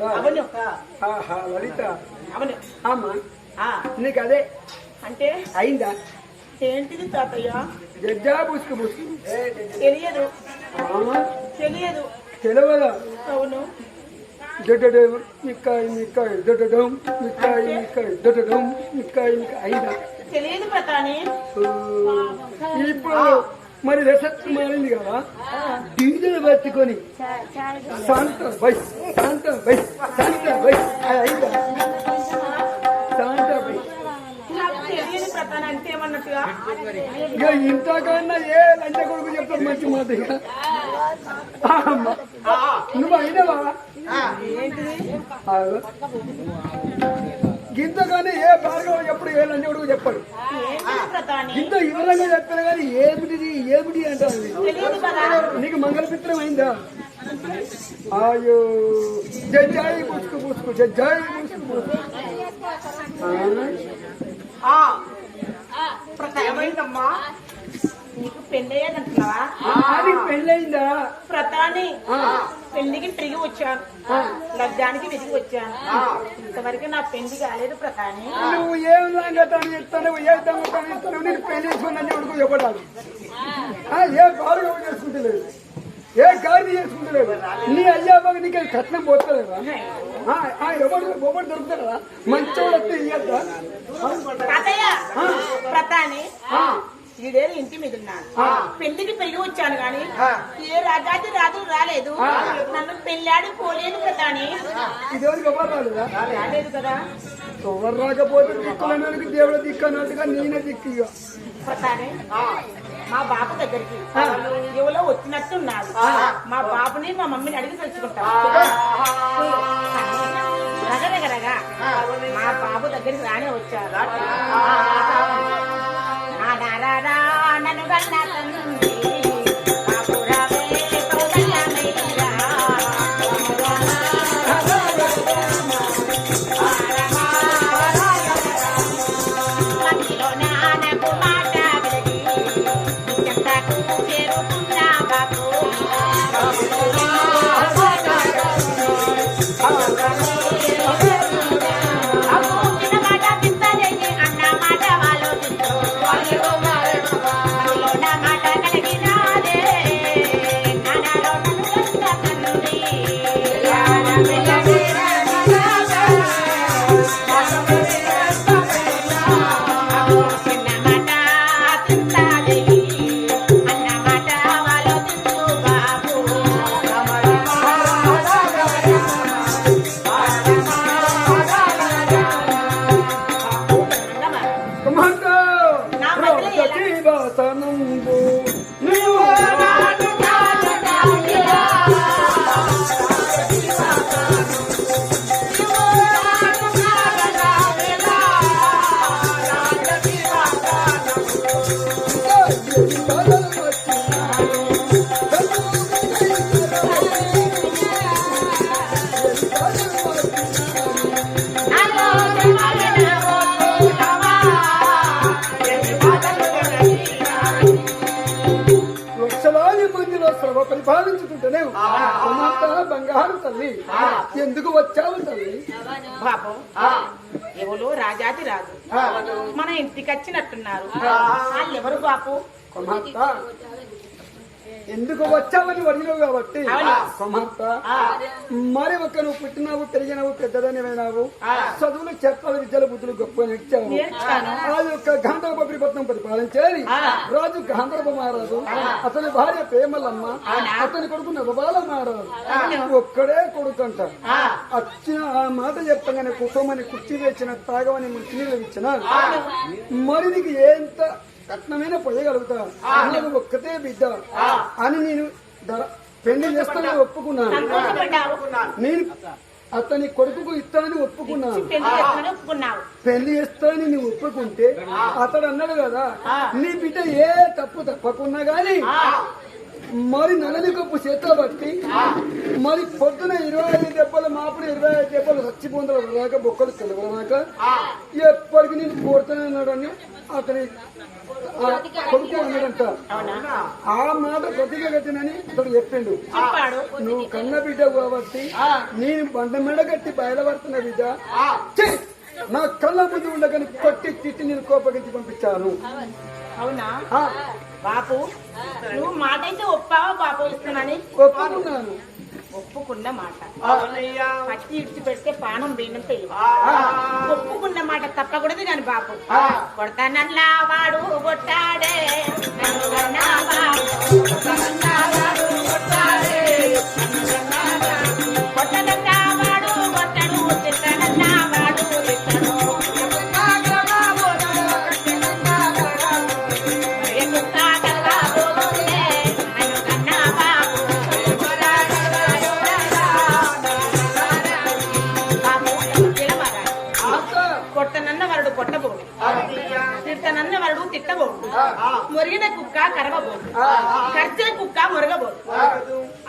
అవును. ఆహా లలిత. అవును. అమ్మా నీకు అదే. అంటే? అయిందా? ఏంటిది తాతయ్య? జడ్జా బుసుకు బుసుకు. తెలియదు. తెలియదు. తెలియదా అవును. దొడ్డడం మిక్కాయి మిక్కాయి దొడ్డడం మిక్కాయి మిక్కాయి దొడ్డడం మిక్కాయి మిక్కాయి అయిందా తెలియదు ప్రతాని. ఇప్పుడు మరి రెసెప్ట్ మారింది కదా. డీజిల్ పట్టుకొని. శాంత బై శాంత బై శాంత బై అది అయిందా? ఇక ఇంతకన్నా ఏ లంచ కొడుకు చెప్తారు మంచి మాట ఇక? నువ్వు అయినవా? ఏంటిది ఇంతగానే ఏ భార్గవ ఎప్పుడు ఏ లంచ కొడుకు చెప్పాడు ఇంత వివరంగా చెప్తాను కానీ ఏమిటిది ఏమిటి అంటారు నీకు మంగళపిత్రం అయిందా? అయ్యో జడ్జాయి పూసుకు పూసుకు జడ్జాయి పూసుకు ఏమైందమ్మా నీకు పెళ్ళి అయ్యేదంటున్నావా పెళ్ళయిందా? ప్రతాని. పెళ్ళికి తిరిగి వచ్చాను లగ్గానికి తిరిగి వచ్చాను ఇంతవరకు నా పెళ్ళి కాలేదు ప్రతాని నువ్వు ఏం సంగతాన్ని ఇస్తాను ఏ సంగతాన్ని ఇస్తాను నేను పెళ్ళి చేసుకున్నాను ఎవరికి చెప్పడాలి ఏ బారుగా చేసుకుంటలేదు ఏ గాడి చేసుకుంటలేదు నీ అయ్యా బాగా నీకు కట్నం పోతలేదా? ఎవడు ఎవడు దొరుకుతారా మంచోడు వస్తే ఇయ్యద్దా తాతయ్య ప్రతాని ఆ, ఈడేళ్ళు ఇంటి మీద ఉన్నాను. పెళ్ళికి పెరిగి వచ్చాను గాని. ఏ రాజాది రాజులు రాలేదు. నన్ను పెళ్ళాడి ఇది ఎవరికి ఎవరు రాలేదా కదా. ఎవరు రాకపోతే దేవుడు దిక్కు అన్నట్టుగా నేనే దిక్కు మా బాబు దగ్గరికి. ఎవరో వచ్చినట్టున్నారు. మా బాబుని మా మమ్మీని అడిగి తెలుసుకుంటాం రగరగరగా మా బాబు దగ్గరికి రానే వచ్చారు. నన్ను గన్న people. బంగారు తల్లి. ఎందుకు వచ్చావు తల్లి? బాబు ఎవరు రాజాది రాజు. మన ఇంటికి వచ్చినట్టున్నారు. వాళ్ళు ఎవరు బాపు కుమార్తె ఎందుకు వచ్చావని అడిగినావు కాబట్టి మరి ఒక నువ్వు పుట్టినావు పెరిగినావు పెద్దదనివైనావు. చదువులు చెప్పాలి విద్యల బుద్ధులు గొప్ప నేర్చావు. ఆ యొక్క గాంధర్వ పరిపత్నం పరిపాలించేది. రాజు గాంధర్వ మహారాజు అతని భార్య ప్రేమలమ్మ? అతని కొడుకు నవబాల మహారాజు. ఒక్కడే కొడుకు అంట ఆ. వచ్చిన ఆ మాట చెప్పగానే కుటుంబాన్ని కుర్చీ వేసిన తాగవని నీళ్ళు ఇచ్చిన మరి నీకు ఎంత కట్నమైన పొయ్యగలుగుతా నాకు ఒక్కతే బిడ్డ. అని నేను పెళ్ళి చేస్తానని ఒప్పుకున్నాను. నేను అతని కొడుకుకు ఇస్తానని ఒప్పుకున్నాను. పెళ్ళి చేస్తానని నువ్వు ఒప్పుకుంటే అతడు అన్నాడు కదా నీ బిడ్డ ఏ తప్పు తప్పకున్నా గాని మరి నలని కప్పు చేతిలో పట్టి మరి పొద్దున ఇరవై మాపుడు ఇరవై ఐదు దెబ్బలు చచ్చిపోందల వదాక బొక్కలు తెలవదాక ఎప్పటికి నేను కోరుతానే అన్నాడని అతని కొడుకు అన్నాడంట. ఆ మాట ప్రతిగా కట్టినని అతడు చెప్పిండు. చెప్పాడు. నువ్వు కన్న బిడ్డ కాబట్టి నేను బండ మెడ కట్టి బయలుపడుతున్న బిడ్డ! నా కళ్ళ ముందు ఉండగాని కొట్టి తిట్టి నేను కోపగించి పంపించాను. అవునా? ఆ, బాపు నువ్వు మాట అయితే ఒప్పావా బాపు ఇస్తున్నానని ఒప్పుకున్నాను. ఒప్పుకున్న మాట. పట్టి ఇడిచి పెడితే పానం వేయడం తెలియదు ఒప్పుకున్న మాట తప్పకూడదు కాని వాడు కొట్టాడే. వాడు కొడతానన్నా వాడు కొట్టాడే, వాడు. కొట్టనన్నా మురిగిన కుక్క కరవబోడు ఖర్చే కుక్క మురగబోడు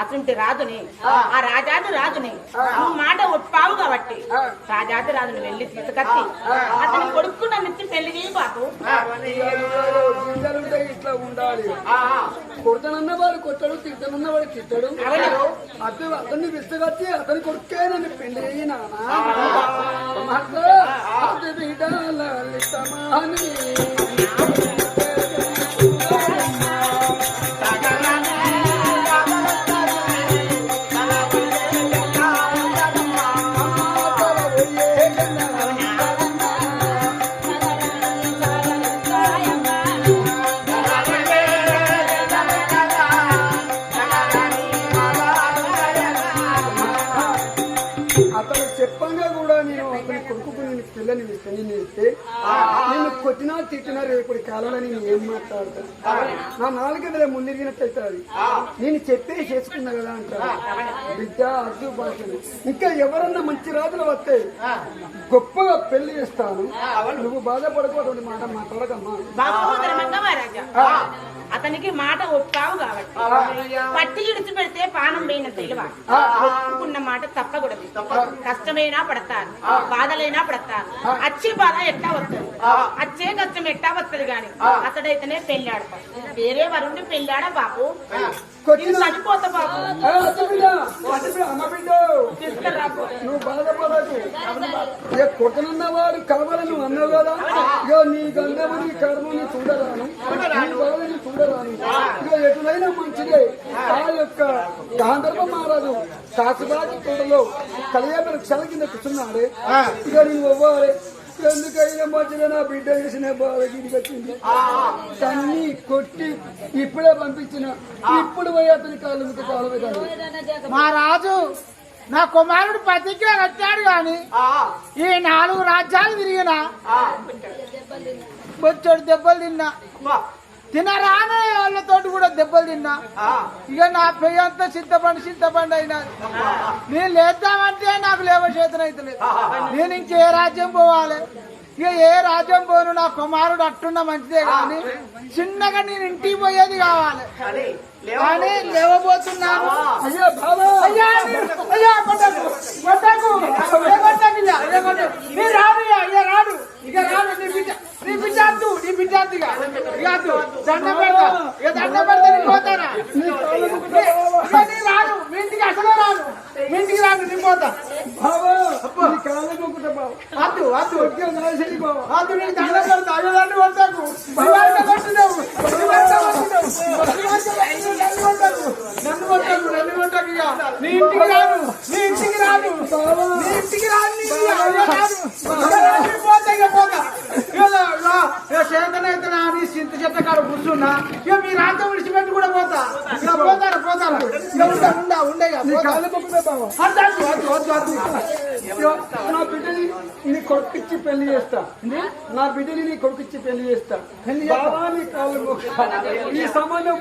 అటువంటి రాజుని ఆ. రాజాది రాజుని నువ్వు మాట ఒప్పావు కాబట్టి రాజాది రాజుని వెళ్ళి తీసుకొచ్చి అతని కొడుకు నన్ను ఇచ్చి పెళ్ళి చేయి బాబు బిడ్డలుంటే ఇట్లా ఉండాలి కొడతానన్న వాడు కొట్టాడు తిట్టనన్న వాడు తిట్టాడు. అతను అతన్ని విస్తగచ్చి అతని కొడుకే నన్ను పెళ్ళి చేయి నానా అది బిడ్డ పిల్లని ఇస్తాను నేను ఇస్తే నేను కొట్టినా తిట్టినా రేపటి కాలంలో నేను ఏం మాట్లాడతాను నా నాలుగైదులే ముందిరిగినట్టయితే అది. నేను చెప్పే చేసుకున్నా కదా అంటారు. బిడ్డ అద్దు భాషలు ఇంకా ఎవరన్నా మంచి రాజులు వస్తే గొప్పగా పెళ్ళి చేస్తాను. నువ్వు బాధపడకూడదు మాట మాట్లాడకమ్మా. అతనికి మాట ఒప్పావు కాబట్టి. పట్టి ఇడిచి పెడితే పానం పోయిన తెలివ? ఒప్పుకున్న మాట తప్పకూడదు. కష్టమైనా పడతారు బాధలైనా పడతారు అచ్చి బాధ ఎట్టా వస్తుంది అచ్చే కష్టం ఎట్టా వస్తుంది గాని అతడైతేనే పెళ్ళాడతాడు. వేరే వరుణ్ణి పెళ్ళాడా బాబు? చనిపోతా బాబు. నువ్వు ఏ కొట్టనున్న నువ్వు అన్నావు కదా? ఇగో నీ గంధముని కర్మని చూడరాను. నీ బాధని చూడరాను. ఇగో ఎటులైనా మంచిదే. ఆ. యొక్క గాంధర్వ మహారాజు కాసుబాజు తోటలో కలియాప వృక్షాల కింద కూర్చున్నాడే. ఇక నేను ఇవ్వాలి ఎందుకైనా మధ్యలో నా బిడ్డ చేసిన బాధ గిరికి వచ్చింది. తన్ని కొట్టి ఇప్పుడే పంపించిన. ఇప్పుడు పోయి అతని మీద కాలు పెట్టాలి మా రాజు నా కుమారుడు ప్రతిజ్ఞ కట్టాడు గాని ఈ నాలుగు రాజ్యాలు తిరిగిన బొచ్చడు దెబ్బలు తిన్నా. తినరానే వాళ్ళతోటి కూడా దెబ్బలు తిన్నా. ఇక నా పెయ్యి అంతా చింతపండు చింతపండు అయినది. నేను లేద్దామంటే నాకు లేవ చేతన అవుతలేదు నేను ఇంకే రాజ్యం పోవాలి. ఇక ఏ రాజ్యం పోను నా కుమారుడు అట్టున్న మంచిదే కానీ చిన్నగా నేను ఇంటికి పోయేది కావాలి. కానీ లేవబోతున్నాను. అయ్యా అయ్యా కొట్టకు కొట్టకు ఏ కొట్టకు ఇయ్య, ఏ కొట్టకు. నీ రాడు ఇయ్య, ఇయ్య రాడు ఇక రాడు నీ బిడ్డ నీ బిడ్డ అద్దు నీ బిడ్డ అద్దు ఇక ఇక అద్దు దండ పెడతా ఇక దండ పెడితే నీ పోతారా ఇక నీ రాడు మీ ఇంటికి అసలు రాడు మీ ఇంటికి రాడు నీ పోతా బాబా నీ కాళ్ళు మొక్కుతా బాబా అద్దు అద్దు కొట్టే నాశని బాబా అద్దు నీకు దండ పెడతా అయ్యో దండ కొట్టకు నువ్వు వంట కొట్టున్నావు నువ్వు వంట కొట్టున్నావు నువ్వు వంట కొట్టున్నావు, నన్ను కొట్టకు నన్ను ఇక. నీ ఇంటికి రాడు నీ ఇంటికి రాడు నీ ఇంటికి రాడు నీ ఇక పోతా ఇక పోతా. ఇక లా, లా, ఇక చేతనైతే నా నీ చింత చెత్త కాడ కూర్చున్నా. ఇక మీ రాజ్యం విడిచిపెట్టి కూడా పోతా. ఇక పోతారా పోతారా ఇక ఉండా ఉండా ఉండే ఇక నీ బిడ్డని నీ కొడుకిచ్చి పెళ్ళి చేస్తా. నా బిడ్డని నీ కొడుకిచ్చి పెళ్ళి చేస్తా. బాబా నీ కాళ్ళు. ఈ పోతే